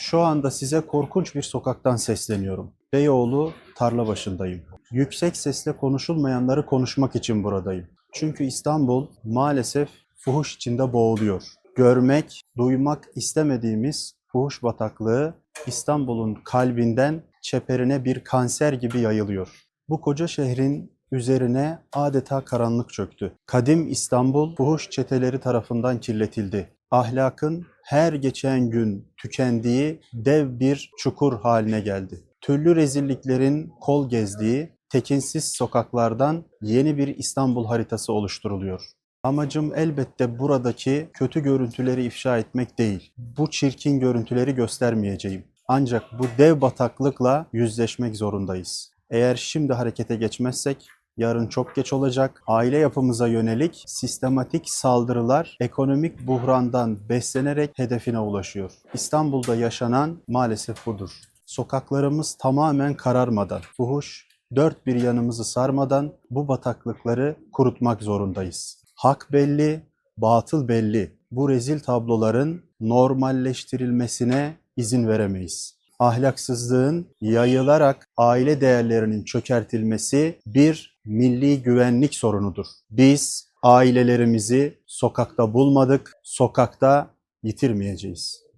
Şu anda size korkunç bir sokaktan sesleniyorum. Beyoğlu tarla başındayım. Yüksek sesle konuşulmayanları konuşmak için buradayım. Çünkü İstanbul maalesef fuhuş içinde boğuluyor. Görmek, duymak istemediğimiz fuhuş bataklığı İstanbul'un kalbinden çeperine bir kanser gibi yayılıyor. Bu koca şehrin üzerine adeta karanlık çöktü. Kadim İstanbul fuhuş çeteleri tarafından kirletildi. Ahlakın her geçen gün tükendiği dev bir çukur haline geldi. Türlü rezilliklerin kol gezdiği tekinsiz sokaklardan yeni bir İstanbul haritası oluşturuluyor. Amacım elbette buradaki kötü görüntüleri ifşa etmek değil. Bu çirkin görüntüleri göstermeyeceğim. Ancak bu dev bataklıkla yüzleşmek zorundayız. Eğer şimdi harekete geçmezsek yarın çok geç olacak. Aile yapımıza yönelik sistematik saldırılar ekonomik buhrandan beslenerek hedefine ulaşıyor. İstanbul'da yaşanan maalesef budur. Sokaklarımız tamamen kararmadan, fuhuş dört bir yanımızı sarmadan bu bataklıkları kurutmak zorundayız. Hak belli, batıl belli. Bu rezil tabloların normalleştirilmesine izin veremeyiz. Ahlaksızlığın yayılarak aile değerlerinin çökertilmesi bir milli güvenlik sorunudur. Biz ailelerimizi sokakta bulmadık, sokakta yitirmeyeceğiz.